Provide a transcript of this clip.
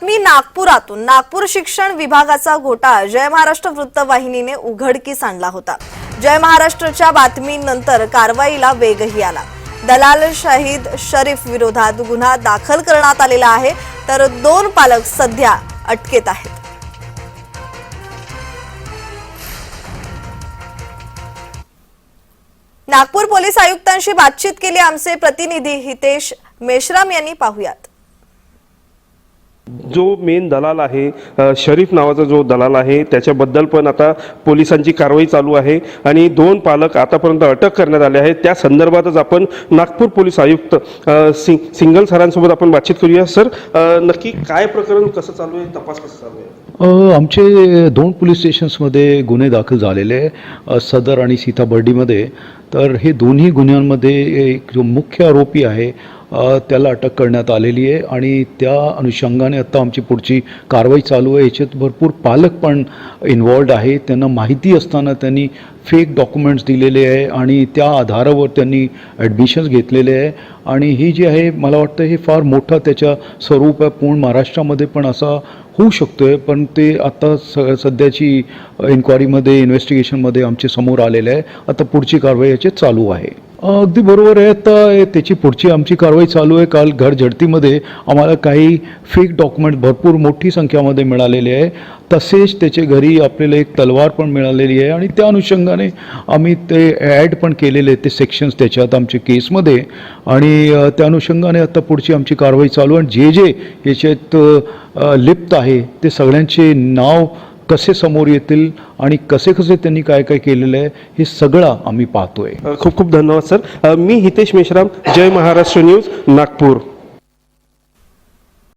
बातमी नागपुरातून. नागपूर शिक्षण विभागाचा घोटाळा. जय महाराष्ट्र वृत्तवाहिनीने उघडकीस आणला होता. जय महाराष्ट्रच्या बातमीनंतर कारवाईला वेगही आला. दलाल शाहिद शरीफ विरोधात गुन्हा दाखल करण्यात आलेला आहे तर दोन पालक सध्या अटकेत आहेत. नागपूर पोलीस आयुक्तांशी बातचीत केली आमचे प्रतिनिधी हितेश मेश्राम यांनी पाहुयात. जो मेन दलाल आहे शरीफ नावाचा जो दलाल आहे त्याच्याबद्दल पण आता पोलिसांची कारवाई चालू आहे. आणि दोन पालक आतापर्यंत अटक करण्यात आले आहेत. त्या संदर्भातच आपण नागपूर पोलीस आयुक्त अ, सिं सिंगल सरांसोबत आपण बातचीत करूया. सर नक्की काय प्रकरण कसं चालू आहे तपास कसं चालू आहे? आमचे दोन पोलीस स्टेशन्समध्ये गुन्हे दाखल झालेले आहे सदर आणि सीताबर्डीमध्ये. तर हे दोन्ही गुन्ह्यांमध्ये एक जो मुख्य आरोपी आहे त्याला अटक करण्यात आलेली आहे आणि त्या अनुषंगाने आत्ता आमची पुढची कारवाई चालू आहे. याच्यात भरपूर पालक पण इन्वॉल्ड आहे. त्यांना माहिती असताना त्यांनी फेक डॉक्युमेंट्स दिलेले आहे आणि त्या आधारावर त्यांनी ॲडमिशन्स घेतलेले आहे. आणि ही जी आहे मला वाटतं हे फार मोठं त्याच्या स्वरूप आहे. पूर्ण महाराष्ट्रामध्ये पण असा होऊ शकतो आहे पण ते आत्ता स सध्याची इन्क्वायरीमध्ये इन्व्हेस्टिगेशनमध्ये आमच्यासमोर आलेलं आहे. आता पुढची कारवाई याचे चालू आहे. अगदी बरोबर आहे. तर त्याची पुढची आमची कारवाई चालू आहे. काल घर झडतीमध्ये आम्हाला काही फेक डॉक्युमेंट भरपूर मोठी संख्यामध्ये मिळालेले आहे. तसेच त्याच्या घरी आपल्याला एक तलवार पण मिळालेली आहे. आणि त्या अनुषंगाने आम्ही ते ॲड पण केलेले आहेत. ते सेक्शन्स त्याच्यात आमच्या केसमध्ये आणि त्या अनुषंगाने आता पुढची आमची कारवाई चालू आहे. आणि जे जे याच्यात लिप्त आहे ते सगळ्यांचे नाव कसे समोर येतील आणि कसे कसे त्यांनी काय काय केलेलं आहे हे सगळं आम्ही पाहतोय. खूप खूप धन्यवाद सर. मी हितेश मेश्राम जय महाराष्ट्र न्यूज नागपूर.